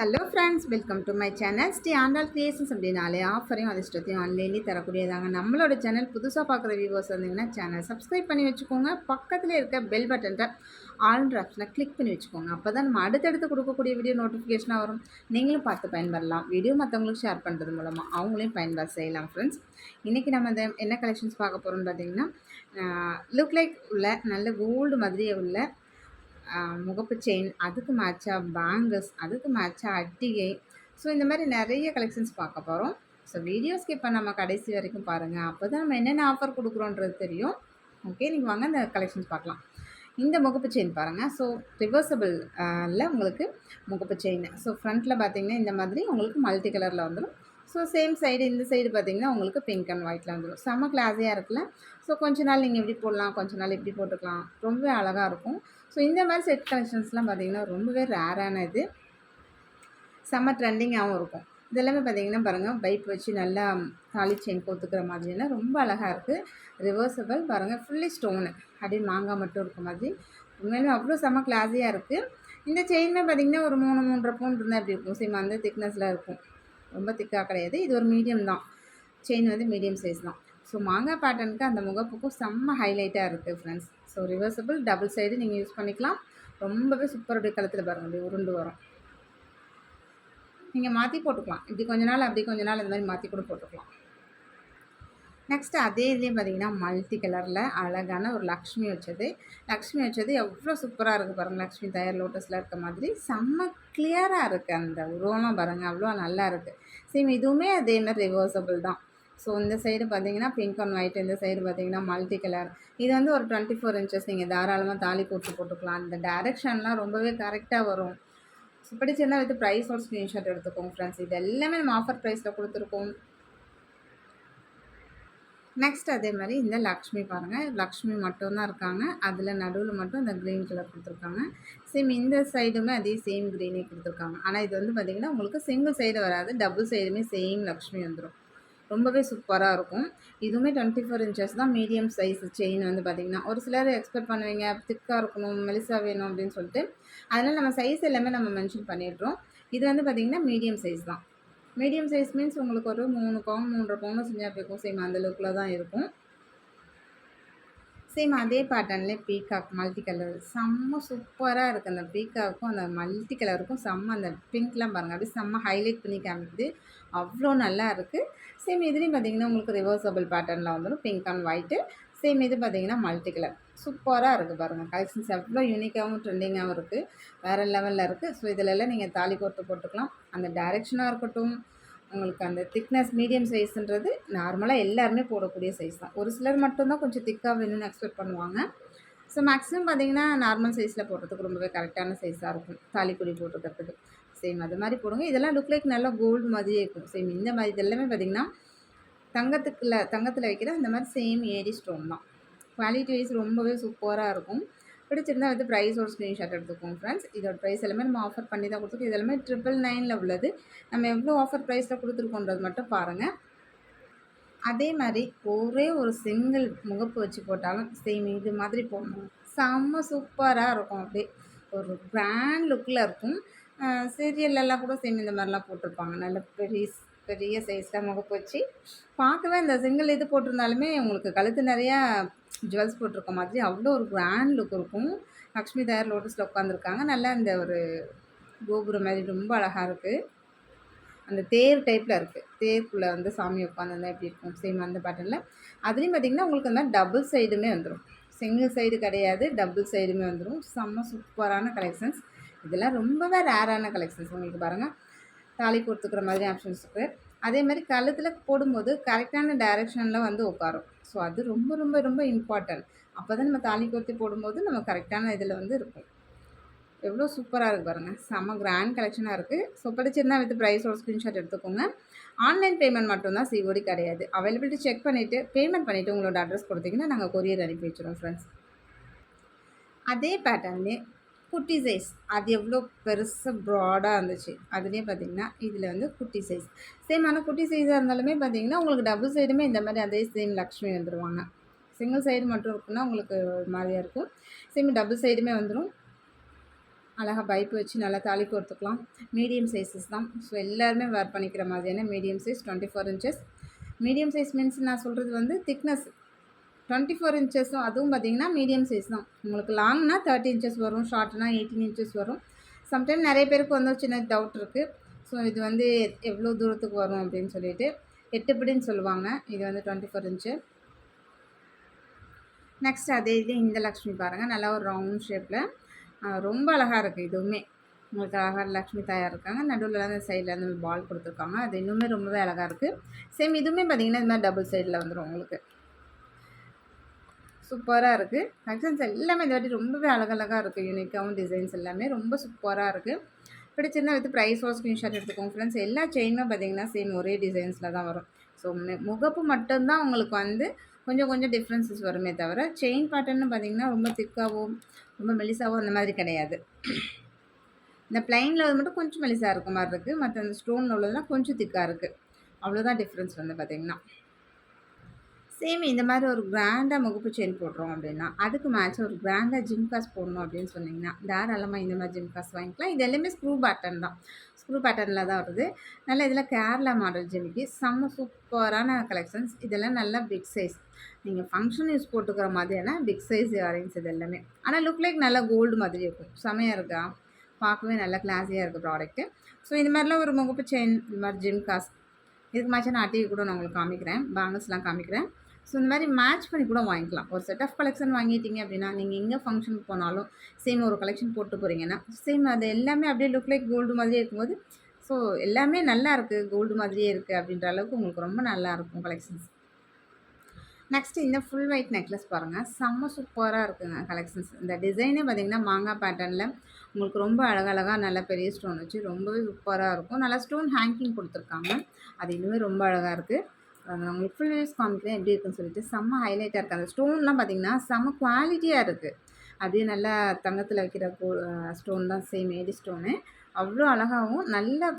Hello friends welcome to my channel stay Andal Creations அப்படின்னாலே ஆஃபரையும் அதிர்ஷ்டத்தையும் ஆன்லைன்லேயே தரக்கூடியதாங்க. நம்மளோட சேனல் புதுசாக பார்க்குற வியூவர்ஸ் வந்தீங்கன்னா சேனல் சப்ஸ்கிரைப் பண்ணி வச்சுக்கோங்க. பக்கத்தில் இருக்க பெல் பட்டன்ட்ட ஆல்ன்ற ஆப்ஷனை கிளிக் பண்ணி வச்சுக்கோங்க. அப்போ தான் நம்ம அடுத்தடுத்து கொடுக்கக்கூடிய வீடியோ நோட்டிஃபிகேஷனாக வரும். நீங்களும் பார்த்து பயன்பெறலாம். வீடியோ மற்றவங்களுக்கு ஷேர் பண்ணுறது மூலமாக அவங்களையும் பயன்பெற செய்யலாம் ஃப்ரெண்ட்ஸ் இன்றைக்கி நம்ம இந்த என்ன கலெக்ஷன்ஸ் பார்க்க போகிறோம்னு பார்த்தீங்கன்னா லுக் லைக் உள்ள நல்ல கோல்டு மாதிரியே உள்ள முகப்பு செயின் அதுக்கு மேட்சாக பேங்கிள்ஸ் அதுக்கு மேட்சாக அட்டிகை. ஸோ இந்த மாதிரி நிறைய கலெக்ஷன்ஸ் பார்க்க போகிறோம் ஸோ வீடியோ ஸ்கிப் நம்ம கடைசி வரைக்கும் பாருங்கள் அப்போ தான் நம்ம என்னென்ன ஆஃபர் கொடுக்குறோன்றது தெரியும். ஓகே நீங்கள் வாங்க அந்த கலெக்ஷன்ஸ் பார்க்கலாம். இந்த முகப்பு செயின் பாருங்கள் ஸோ ரிவர்சபிளில் உங்களுக்கு முகப்பு செயின் ஸோ ஃப்ரண்ட்டில் பார்த்தீங்கன்னா இந்த மாதிரி உங்களுக்கு மல்டி கலரில் வந்துடும் ஸோ சேம் சைடு இந்த சைடு பார்த்திங்கன்னா உங்களுக்கு பிங்க் அண்ட் ஒயிட்டில் வந்துடும் செம்ம கிளாஸியாக இருக்குல்ல. ஸோ கொஞ்ச நாள் நீங்கள் இப்படி போடலாம் கொஞ்ச நாள் இப்படி போட்டுக்கலாம். ரொம்ப அழகாக இருக்கும். ஸோ இந்த மாதிரி செட் கலெக்ஷன்ஸ்லாம் பார்த்தீங்கன்னா ரொம்பவே ரேரானது செம்ம ட்ரெண்டிங்காகவும் இருக்கும். இதெல்லாமே பார்த்தீங்கன்னா பாருங்கள் பைப் வச்சு நல்லா தாலி செயின் கோத்துக்கிற மாதிரிலாம் ரொம்ப அழகாக இருக்குது ரிவர்சபிள் பாருங்கள் ஃபுல்லி ஸ்டோனு அப்படியே மாங்காய் மட்டும் இருக்க மாதிரி. உண்மையிலுமே அவ்வளோ செம்ம கிளாஸியாக இருக்குது இந்த செயினுமே பார்த்தீங்கன்னா ஒரு மூணு மூன்றரை பவுன் இருந்தால் அப்படி இருக்கும்? சேம் அந்த திக்னஸில் இருக்கும். ரொம்ப திக்காக கிடையாது. இது ஒரு மீடியம் தான். செயின் வந்து மீடியம் சைஸ் தான். ஸோ மாங்காய் பேட்டர்னுக்கு அந்த முகப்புக்கும் செம்ம ஹைலைட்டாக இருக்குது friends so reversible double side நீங்கள் யூஸ் பண்ணிக்கலாம். ரொம்பவே சூப்பர் அப்படியே கழுத்தில் பாருங்கள் அப்படியே உருண்டு வரும். நீங்கள் மாற்றி போட்டுக்கலாம். இப்படி கொஞ்ச நாள் அப்படி கொஞ்ச நாள் இந்த மாதிரி மாற்றி கூட போட்டுக்கலாம். நெக்ஸ்ட்டு அதே இதுலேயும் பார்த்தீங்கன்னா மல்டி கலரில் அழகான ஒரு லக்ஷ்மி வச்சது. லக்ஷ்மி வச்சது எவ்வளோ சூப்பராக இருக்குது பாருங்கள் லக்ஷ்மி தயார் லோட்டஸில் இருக்க மாதிரி. செம்ம கிளியராக இருக்குது அந்த உருவம்லாம் பாருங்கள் அவ்வளோ நல்லா இருக்குது சேம் இதுவுமே அதே மாதிரி ரிவர்சபிள் தான். ஸோ இந்த சைடு பார்த்தீங்கன்னா பிங்க் அண்ட் ஒயிட் இந்த சைடு பார்த்தீங்கன்னா மல்டி கலர் இது வந்து ஒரு டுவெண்ட்டி ஃபோர் இன்ச்சஸ் நீங்கள் தாராளமாக தாலி போட்டு போட்டுக்கலாம். இந்த டேரெக்ஷன்லாம் ரொம்பவே கரெக்டாக வரும். ஸோ பிடிச்சிருந்தா வித் ப்ரைஸ் ஒரு ஸ்க்ரீன்ஷாட் எடுத்துக்கோங்க ஃப்ரெண்ட்ஸ் இது எல்லாமே நம்ம ஆஃபர் ப்ரைஸில் கொடுத்துருக்கோம். நெக்ஸ்ட் அதே மாதிரி இந்த லக்ஷ்மி பாருங்கள் லக்ஷ்மி மட்டும்தான் இருக்காங்க. அதில் நடுவில் மட்டும் இந்த க்ரீன் கலர் கொடுத்துருக்காங்க. சேம் இந்த சைடுமே அதே சேம் க்ரீனே கொடுத்துருக்காங்க. ஆனால் இது வந்து பார்த்திங்கன்னா உங்களுக்கு சிங்கிள் சைடு வராது. டபுள் சைடுமே சேம் லக்ஷ்மி வந்துடும் ரொம்பவே சூப்பராக இருக்கும். இதுவுமே டுவெண்ட்டி ஃபோர் இன்ச்சஸ் தான் மீடியம் சைஸ் செயின் வந்து பார்த்திங்கன்னா ஒரு சிலர் எக்ஸ்பெக்ட் பண்ணுவீங்க திக்காக இருக்கணும் மெலிசாக வேணும் அப்படின்னு சொல்லிட்டு. அதனால் நம்ம சைஸ் எல்லாமே நம்ம மென்ஷன் பண்ணிடுறோம். இது வந்து பார்த்திங்கன்னா மீடியம் சைஸ் தான். மீடியம் சைஸ் மீன்ஸ் உங்களுக்கு ஒரு மூணு பவுன் மூன்றரை பவுன் செஞ்சால் போய்க்கும் சேம் அந்த லுக்கில் தான் இருக்கும். சேம் அதே பேட்டர்ன்லேயே பீகாக் மல்டி கலர் செம்ம சூப்பராக இருக்குது அந்த பீகாக்கும் அந்த மல்டி கலருக்கும் செம்ம அந்த பிங்க்லாம் பாருங்கள் அப்படியே செம்ம ஹைலைட் பண்ணி காமிக்குது. அவ்வளோ நல்லா இருக்குது சேம் இதுலேயும் பார்த்தீங்கன்னா உங்களுக்கு ரிவர்சபிள் பேட்டர்னில் வந்துடும் பிங்க் அண்ட் ஒயிட்டு சேம் இது பார்த்தீங்கன்னா மல்டி கலர் சூப்பராக இருக்குது பாருங்கள் கலெக்ஷன்ஸ் எவ்வளோ யூனிக்காகவும் ட்ரெண்டிங்காகவும் இருக்குது வேறு லெவலில் இருக்குது ஸோ இதிலெல்லாம் நீங்கள் தாலி கோர்த்து போட்டுக்கலாம். அந்த டைரெக்ஷனாக இருக்கட்டும். உங்களுக்கு அந்த திக்னஸ் மீடியம் சைஸ்ன்றது நார்மலாக எல்லாருமே போடக்கூடிய சைஸ் தான். ஒரு சிலர் மட்டும்தான் கொஞ்சம் திக்காக வேணும்னு எக்ஸ்பெக்ட் பண்ணுவாங்க. ஸோ மேக்ஸிமம் பார்த்தீங்கன்னா நார்மல் சைஸில் போடுறதுக்கு ரொம்பவே கரெக்டான சைஸாக இருக்கும். தாலிக்குடி போட்டுக்கிறதுக்கு. சேம் அது மாதிரி போடுங்க. இதெல்லாம் லுக் லைக் நல்லா கோல்டு மாதிரியே இருக்கும். சேம் இந்த மாதிரி இதெல்லாமே பார்த்திங்கன்னா தங்கத்துக்குள்ள தங்கத்தில் வைக்கிற இந்த மாதிரி சேம் ஏடி ஸ்டோன் தான். குவாலிட்டி வைஸ் ரொம்பவே சூப்பராக இருக்கும். பிடிச்சிருந்தால் வந்து ப்ரைஸோட ஸ்க்ரீன்ஷாட் எடுத்துக்கோங்க ஃப்ரெண்ட்ஸ் இதோட ப்ரைஸ் எல்லாமே நம்ம ஆஃபர் பண்ணி தான் கொடுத்துருக்கோம். இது எல்லாமே ட்ரிபிள் நைனில் உள்ளது. நம்ம எவ்வளோ ஆஃபர் ப்ரைஸில் கொடுத்துருக்கோன்றது மட்டும் பாருங்கள் அதே மாதிரி ஒரே ஒரு சிங்கிள் முகப்பு வச்சு போட்டாலும் சேம் இது மாதிரி போடணும். செம்ம சூப்பராக இருக்கும். அப்படியே ஒரு கிராண்ட் லுக்கில் இருக்கும். சீரியல்லாம் கூட சேம் இந்த மாதிரிலாம் போட்டிருப்பாங்க. நல்ல பெரிய பெரிய சைஸ் தான் வச்சு பார்க்கவே இந்த சிங்கிள் இது போட்டிருந்தாலுமே உங்களுக்கு கழுத்து நிறையா ஜுவல்ஸ் போட்டிருக்க மாதிரி அவ்வளோ ஒரு கிராண்ட் லுக் இருக்கும். லக்ஷ்மி தயார் லோட்டஸில் உட்காந்துருக்காங்க நல்லா இந்த ஒரு கோபுரம் மாதிரி ரொம்ப அழகாக இருக்குது அந்த தேர் டைப்பில் இருக்குது தேருக்குள்ளே வந்து சாமி உட்காந்துருந்தா எப்படி இருக்கும்? சேம் அந்த பேட்டர்னில் அதுலேயும் பார்த்திங்கன்னா உங்களுக்கு அந்த டபுள் சைடுமே வந்துடும் சிங்கிள் சைடு கிடையாது டபுள் சைடுமே வந்துடும் செம்ம சூப்பரான கலெக்ஷன்ஸ் இதெல்லாம் ரொம்பவே ரேரான கலெக்ஷன்ஸ் உங்களுக்கு பாருங்கள் தாலி கொடுத்துக்கிற மாதிரி ஆப்ஷன்ஸ் இருக்குது அதே மாதிரி கழுத்தில் போடும்போது கரெக்டான டைரெக்ஷனில் வந்து உட்காரும். ஸோ அது ரொம்ப ரொம்ப ரொம்ப இம்பார்ட்டன்ட். அப்போ தான் நம்ம தாலி கோர்த்தி போடும்போது நம்ம கரெக்டான இதில் வந்து இருக்கும் எவ்வளோ சூப்பராக இருக்குது பாருங்கள் செம்ம கிராண்ட் கலெக்ஷனாக இருக்குது ஸோ பிடிச்சிருந்தா வித் ப்ரைஸோட ஸ்க்ரீன்ஷாட் எடுத்துக்கோங்க. ஆன்லைன் பேமெண்ட் மட்டும்தான் சிஓடி கிடையாது. அவைலபிலிட்டி செக் பண்ணிவிட்டு பேமெண்ட் பண்ணிவிட்டு உங்களோட அட்ரஸ் கொடுத்தீங்கன்னா நாங்கள் கொரியர் அனுப்பி வச்சுருவோம் ஃப்ரெண்ட்ஸ் அதே பேட்டர்ன்லேயே குட்டி சைஸ் அது எவ்வளோ பெருசாக ப்ராடாக இருந்துச்சு. அதுலேயே பார்த்தீங்கன்னா இதில் வந்து குட்டி சைஸ் சேம் ஆனால் குட்டி சைஸாக இருந்தாலுமே பார்த்தீங்கன்னா உங்களுக்கு டபுள் சைடுமே இந்த மாதிரி அதே சேம் லக்ஷ்மி வந்துடுவாங்க சிங்கிள் சைடு மட்டும் இருக்குன்னா உங்களுக்கு ஒரு மாதிரியாக இருக்கும். சேம் டபுள் சைடுமே வந்துடும் அழகாக பைப் வச்சு நல்லா தாலி கொடுத்துக்கலாம் மீடியம் சைஸஸ் தான். ஸோ எல்லாருமே வேர் பண்ணிக்கிற மாதிரியான medium size twenty four inches medium size means நான் சொல்கிறது வந்து திக்னஸ் டுவெண்ட்டி ஃபோர் இன்ச்சஸும் அதுவும் பார்த்திங்கன்னா மீடியம் சைஸ் தான். உங்களுக்கு லாங்னா தேர்ட்டி இன்ச்சஸ் வரும் ஷார்ட்னா எயிட்டீன் இன்ச்சஸ் வரும். சம்டைம் நிறைய பேருக்கு வந்து ஒரு சின்ன டவுட் இருக்குது ஸோ இது வந்து எவ்வளோ தூரத்துக்கு வரும் அப்படின்னு சொல்லிட்டு எட்டுப்படின்னு சொல்லுவாங்க. இது வந்து டுவெண்ட்டி ஃபோர் இன்ச்சு. நெக்ஸ்ட் அதே இது இந்த லக்ஷ்மி பாருங்கள் நல்லா ஒரு ரவுண்ட் ஷேப்பில் ரொம்ப அழகாக இருக்குது இதுவுமே. உங்களுக்கு அழகாக லக்ஷ்மி தாயார் இருக்காங்க. நடுவில் அந்த சைடில் அந்த பால் கொடுத்துருக்காங்க. அது இன்னுமே ரொம்பவே அழகாக இருக்குது சேம் இதுவுமே பார்த்திங்கன்னா இந்த மாதிரி டபுள் சைடில் வந்துடும் உங்களுக்கு. சூப்பராக இருக்குது ஃபங்க்ஷன்ஸ் எல்லாமே இந்த வாட்டி ரொம்பவே அழகழகாக இருக்குது யூனிக்காகவும் டிசைன்ஸ் எல்லாமே ரொம்ப சூப்பராக இருக்குது பிடிச்சிருந்தா வித் ப்ரைஸோட ஸ்க்ரீன்ஷாட் எடுத்துக்கோங்க ஃப்ரெண்ட்ஸ் எல்லா செயினுமே பார்த்தீங்கன்னா சேம் ஒரே டிசைன்ஸில் தான் வரும். ஸோ முகப்பு மட்டும்தான் உங்களுக்கு வந்து கொஞ்சம் கொஞ்சம் டிஃப்ரென்சஸ் வருமே தவிர செயின் பேட்டர்னு பார்த்தீங்கன்னா ரொம்ப திக்காகவும் ரொம்ப மெலிசாகவும் அந்த மாதிரி கிடையாது. இந்த பிளைனில் வந்து மட்டும் கொஞ்சம் மெலிசாக இருக்க மாதிரி இருக்குது மற்ற அந்த ஸ்டோனில் உள்ளதெல்லாம் கொஞ்சம் திக்காக இருக்குது அவ்வளோதான் டிஃப்ரென்ஸ் வந்து பார்த்திங்கன்னா சேம் இந்த மாதிரி ஒரு கிராண்டாக முகப்பு செயின் போடுறோம் அப்படின்னா அதுக்கு மேட்ச் ஒரு கிராண்டாக ஜிம் காஸ் போடணும் அப்படின்னு சொன்னிங்கன்னா தாராளமாக இந்த மாதிரி ஜிம் காஸ் வாங்கிக்கலாம். இது எல்லாமே ஸ்க்ரூ பேட்டர்ன் தான். ஸ்க்ரூ பேட்டர்னில் தான் வருது. நல்லா இதில் கேரளா மாடல் ஜிமிக்கு செம்ம சூப்பரான கலெக்ஷன்ஸ் இதெல்லாம் நல்லா பிக் சைஸ் நீங்கள் ஃபங்க்ஷன் யூஸ் போட்டுக்கிற மாதிரியான பிக் சைஸ் இயரிங்ஸ் இது எல்லாமே. ஆனால் லுக் லைக் நல்லா கோல்டு மாதிரி இருக்கும். செமையாக இருக்கா? பார்க்கவே நல்லா கிளாஸியாக இருக்குது ப்ராடக்ட்டு ஸோ இந்த மாதிரிலாம் ஒரு முகப்பு செயின் இந்த மாதிரி ஜிம் காஸ் இதுக்கு மேட்சாக நான் அட்டியை கூட நான் உங்களுக்கு காமிக்கிறேன். பேங்கிள்ஸ்லாம் காமிக்கிறேன். ஸோ இந்த மாதிரி மேட்ச் பண்ணி கூட வாங்கிக்கலாம். ஒரு செட் ஆஃப் கலெக்ஷன் வாங்கிட்டீங்க அப்படின்னா நீங்கள் எங்கே ஃபங்க்ஷனுக்கு போனாலும் சேம் ஒரு கலெக்ஷன் போட்டு போகிறீங்கன்னா சேம் அது எல்லாமே அப்படியே லுக் லைக் கோல்டு மாதிரியே இருக்கும்போது ஸோ எல்லாமே நல்லா இருக்குது கோல்டு மாதிரியே இருக்குது அப்படின்ற அளவுக்கு உங்களுக்கு ரொம்ப நல்லா இருக்கும் கலெக்ஷன்ஸ் நெக்ஸ்ட்டு இந்த ஃபுல் ஒயிட் நெக்லஸ் பாருங்கள் செம்ம சூப்பராக இருக்குங்க கலெக்ஷன்ஸ் இந்த டிசைனே பார்த்திங்கன்னா மாங்காய் பேட்டர்னில் உங்களுக்கு ரொம்ப அழகழகாக நல்ல பெரிய ஸ்டோன் வச்சு ரொம்பவே சூப்பராக இருக்கும். நல்லா ஸ்டோன் ஹேங்கிங் கொடுத்துருக்காங்க. அது இன்னுமே ரொம்ப அழகாக இருக்குது நான் உங்களுக்கு ஃபுல் யூஸ் காமிக்கிறேன் எப்படி இருக்குன்னு சொல்லிட்டு செம்ம ஹைலைட்டாக இருக்குது அந்த ஸ்டோன்லாம் பார்த்திங்கன்னா செம்ம குவாலிட்டியாக இருக்குது அப்படியே நல்லா தங்கத்தில் வைக்கிற ஸ்டோன் தான் சேம் ஏடி ஸ்டோனு அவ்வளோ அழகாகவும் நல்ல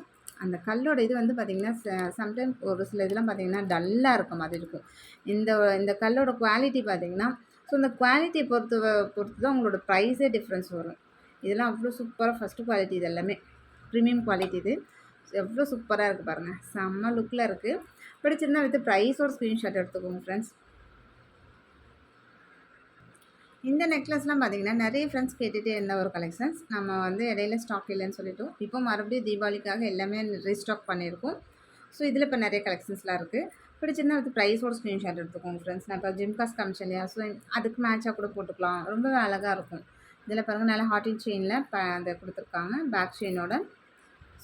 அந்த கல்லோட இது வந்து பார்த்திங்கன்னா சம்டைம் ஒரு சில இதெல்லாம் பார்த்திங்கன்னா டல்லாக இருக்க மாதிரி இருக்கும். இந்த இந்த கல்லோட குவாலிட்டி பார்த்திங்கன்னா ஸோ இந்த குவாலிட்டியை பொறுத்து பொறுத்து தான் உங்களோட ப்ரைஸே டிஃப்ரென்ஸ் வரும். இதெல்லாம் அவ்வளோ சூப்பராக ஃபஸ்ட்டு குவாலிட்டி இது எல்லாமே. ப்ரீமியம் குவாலிட்டி இது. எவ்வளோ சூப்பராக இருக்குது பாருங்கள் செம்ம லுக்கில் இருக்குது பிடிச்சிருந்தா வித் ப்ரைஸோட ஸ்க்ரீன்ஷாட் எடுத்துக்கோங்க ஃப்ரெண்ட்ஸ் இந்த நெக்லஸ்லாம் பார்த்தீங்கன்னா நிறைய ஃப்ரெண்ட்ஸ் கேட்டுகிட்டே இருந்த ஒரு கலெக்ஷன்ஸ் நம்ம வந்து இடையில ஸ்டாக் இல்லைன்னு சொல்லிட்டோம். இப்போ மறுபடியும் தீபாவளிக்காக எல்லாமே ரீஸ்டாக் பண்ணியிருக்கோம். ஸோ இதில் இப்போ நிறைய கலெக்ஷன்ஸ்லாம் இருக்குது பிடிச்சிருந்தா அது ப்ரைஸோட ஸ்க்ரீன்ஷாட் எடுத்துக்கோங்க ஃப்ரெண்ட்ஸ் நான் இப்போ ஜிம் காஸ்ட் காமிச்சேன் இல்லையா? ஸோ அதுக்கு மேட்சாக கூட போட்டுக்கலாம். ரொம்பவே அழகாக இருக்கும். இதில் பாருங்கள் நல்லா ஹாட்டின் செயினில் அந்த கொடுத்துருக்காங்க. பேக் செயினோட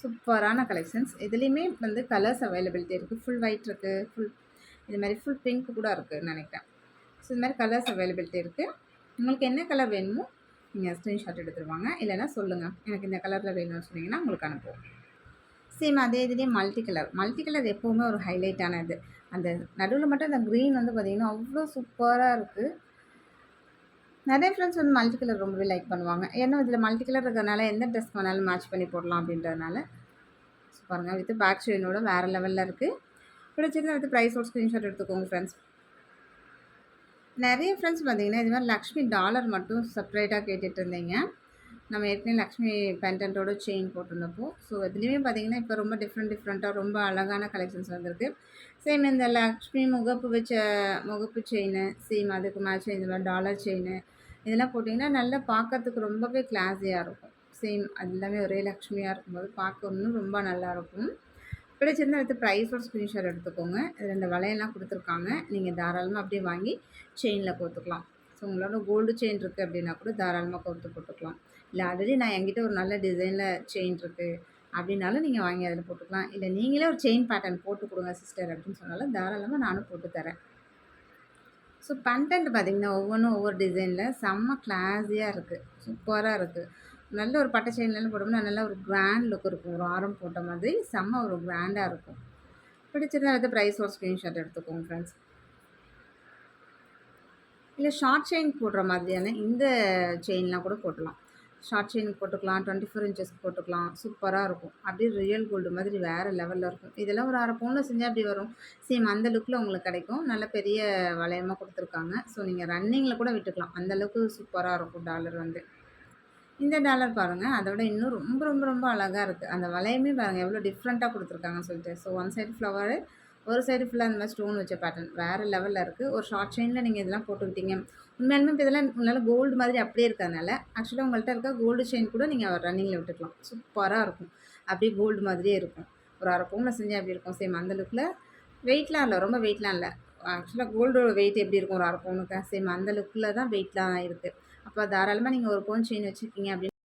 சூப்பரான கலெக்ஷன்ஸ் இதுலேயுமே வந்து கலர்ஸ் அவைலபிலிட்டி இருக்குது ஃபுல் ஒயிட் இருக்குது ஃபுல் இது மாதிரி ஃபுல் பிங்க் கூட இருக்குதுன்னு நினைக்கிறேன். ஸோ இது மாதிரி கலர்ஸ் அவைலபிலிட்டி இருக்குது உங்களுக்கு என்ன கலர் வேணுமோ நீங்கள் ஸ்க்ரீன்ஷாட் எடுத்துருவாங்க இல்லைனா சொல்லுங்கள் எனக்கு இந்த கலரில் வேணும்னு சொன்னீங்கன்னா உங்களுக்கு அனுப்புவோம். சேம் அதே இதுலேயே மல்டி கலர் மல்டி கலர் எப்போவுமே ஒரு ஹைலைட்டான இது. அந்த நடுவில் மட்டும் அந்த க்ரீன் வந்து பார்த்திங்கன்னா அவ்வளோ சூப்பராக இருக்குது நிறைய ஃப்ரெண்ட்ஸ் வந்து மல்டி கலர் ரொம்பவே லைக் பண்ணுவாங்க. ஏன்னா இதில் மல்டி கலர் இருக்கிறதுனால எந்த ட்ரெஸ் வேணாலும் மேட்ச் பண்ணி போடலாம் அப்படின்றதுனால. பாருங்கள் வித் பேக் ஷெயினோட வேறு லெவலில் இருக்குது பிடிச்சிருந்தா வித் ப்ரைஸோட ஸ்க்ரீன்ஷாட் எடுத்துக்கோங்க ஃப்ரெண்ட்ஸ் நிறைய ஃப்ரெண்ட்ஸ் பார்த்தீங்கன்னா இது மாதிரி லக்ஷ்மி டாலர் மட்டும் செப்பரேட்டாக கேட்டுட்டு இருந்தீங்க. நம்ம ஏற்கனவே லக்ஷ்மி பெண்டன்ட்டோட செயின் போட்டிருந்தப்போ. ஸோ இதுலேயுமே பார்த்தீங்கன்னா இப்போ ரொம்ப டிஃப்ரெண்ட் டிஃப்ரெண்ட்டாக ரொம்ப அழகான கலெக்ஷன்ஸ் வந்திருக்கு. சேம் இந்த லக்ஷ்மி முகப்பு வச்ச முகப்பு செயின் சேம் அதுக்கு மேட்ச் இந்த மாதிரி டாலர் செயின் இதெல்லாம் போட்டிங்கன்னா நல்லா பார்க்கறதுக்கு ரொம்பவே கிளாஸியாக இருக்கும். சேம் அது எல்லாமே ஒரே லக்ஷ்மியாக இருக்கும்போது பார்க்க இன்னும் ரொம்ப நல்லாயிருக்கும் பிடிச்சிருந்தால் அடுத்து ப்ரைஸோட ஸ்க்ரீன்ஷாட் எடுத்துக்கோங்க. ரெண்டு வளையெல்லாம் கொடுத்துருக்காங்க. நீங்கள் தாராளமாக அப்படியே வாங்கி செயினில் கோத்துக்கலாம் ஸோ உங்களோட கோல்டு செயின் இருக்குது அப்படின்னா கூட தாராளமாக கோர்த்து போட்டுக்கலாம். இல்லை ஆல்ரெடி நான் என்கிட்ட ஒரு நல்ல டிசைனில் செயின் இருக்குது அப்படின்னாலும் நீங்கள் வாங்கி அதில் போட்டுக்கலாம். இல்லை நீங்களே ஒரு செயின் பேட்டர்ன் போட்டு கொடுங்க சிஸ்டர் அப்படின்னு சொன்னாலும் தாராளமாக நானும் போட்டு தரேன். ஸோ பண்டன்ட் பார்த்திங்கன்னா ஒவ்வொன்றும் ஒவ்வொரு டிசைனில் செம்ம கிளாஸியாக இருக்குது சூப்பராக இருக்குது நல்ல ஒரு பட்டை செயின்லாம் போட்டோம்னா நல்ல ஒரு கிராண்ட் லுக் இருக்கும். ஒரு ஆரம் போட்ட மாதிரி செம்ம ஒரு கிராண்டாக இருக்கும். பிடிச்சிருந்தா வந்து ப்ரைஸ் ஒரு ஸ்க்ரீன்ஷாட் எடுத்துக்கோங்க ஃப்ரெண்ட்ஸ் இல்லை ஷார்ட் செயின் போடுற மாதிரியான இந்த செயின்லாம் கூட போட்டலாம். ஷார்ட் செயின் போட்டுக்கலாம் டுவெண்ட்டி ஃபோர் இன்ச்சஸ் போட்டுக்கலாம். சூப்பராக இருக்கும். அப்படியே ரியல் கோல்டு மாதிரி வேறு லெவலில் இருக்கும். இதெல்லாம் ஒரு அரை பவுனில் செஞ்சால் அப்படி வரும். சேம் அந்த லுக்கில் உங்களுக்கு கிடைக்கும். நல்ல பெரிய வளையமாக கொடுத்துருக்காங்க. ஸோ நீங்கள் ரன்னிங்கில் கூட விட்டுக்கலாம். அந்தளவுக்கு சூப்பராக இருக்கும் டாலர் வந்து. இந்த டாலர் பாருங்கள் அதோட இன்னும் ரொம்ப ரொம்ப ரொம்ப அழகாக இருக்குது அந்த வளையமே பாருங்கள் எவ்வளோ டிஃப்ரெண்ட்டாக கொடுத்துருக்காங்கன்னு சொல்லிட்டு. ஸோ ஒன் சைடு ஃப்ளவரு ஒரு சைடு ஃபுல்லாக அந்த மாதிரி ஸ்டோன் வச்ச பேட்டர்ன் வேறு லெவலில் இருக்குது ஒரு ஷார்ட் செயினில் நீங்கள் இதெல்லாம் போட்டுக்கிட்டீங்க. உண்மையாலுமே இப்போ இதெல்லாம் உங்களால் கோல்டு மாதிரி அப்படியே இருக்கிறதுனால ஆக்சுவலாக உங்கள்கிட்ட இருக்க கோல்டு செயின் கூட நீங்கள் ரன்னிங்கில் விட்டுக்கலாம். சூப்பராக இருக்கும். அப்படியே கோல்டு மாதிரியே இருக்கும். ஒரு அரை பவுனில் செஞ்சால் அப்படி இருக்கும்? சேம் அந்த லுக்கில் வெயிட்லாம் இல்லை ரொம்ப வெயிட்லாம் இல்லை. ஆக்சுவலாக கோல்டோட வெயிட் எப்படி இருக்கும்? ஒரு அரை பவுனுக்கு. சேம் அந்த லுக்கில் தான் வெயிட்லாம் இருக்குது அப்போ தாராளமாக நீங்கள் ஒரு பவுன் செயின் வச்சுருக்கீங்க அப்படின்னு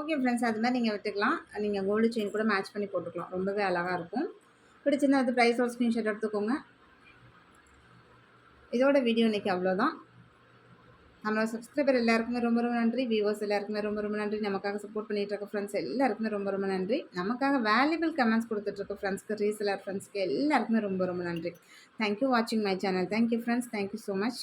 ஓகே ஃப்ரெண்ட்ஸ் அது மாதிரி நீங்கள் விட்டுக்கலாம். நீங்கள் கோல்டு செயின் கூட மேட்ச் பண்ணி போட்டுக்கலாம். ரொம்பவே அழகாக இருக்கும். பிடிச்சிருந்தா அது ப்ரைஸோட ஸ்க்ரீன்ஷாட் எடுத்துக்கோங்க. இதோட வீடியோ இன்றைக்கி அவ்வளோதான் நம்மளோட சப்ஸ்கிரைபர் எல்லாருக்குமே ரொம்ப ரொம்ப நன்றி. வியூவர்ஸ் எல்லாருக்குமே ரொம்ப ரொம்ப நன்றி. நமக்காக சப்போர்ட் பண்ணிட்டு இருக்க ஃப்ரெண்ட்ஸ் எல்லாருக்குமே ரொம்ப ரொம்ப நன்றி. நமக்காக வேல்யூபிள் கமெண்ட்ஸ் கொடுத்துட்ருக்க ஃப்ரெண்ட்ஸ்க்கு ரீசெலர் ஃப்ரெண்ட்ஸ்க்கு எல்லாருக்குமே ரொம்ப ரொம்ப நன்றி. தேங்க்யூ வாட்சிங் my channel thank you friends thank you so much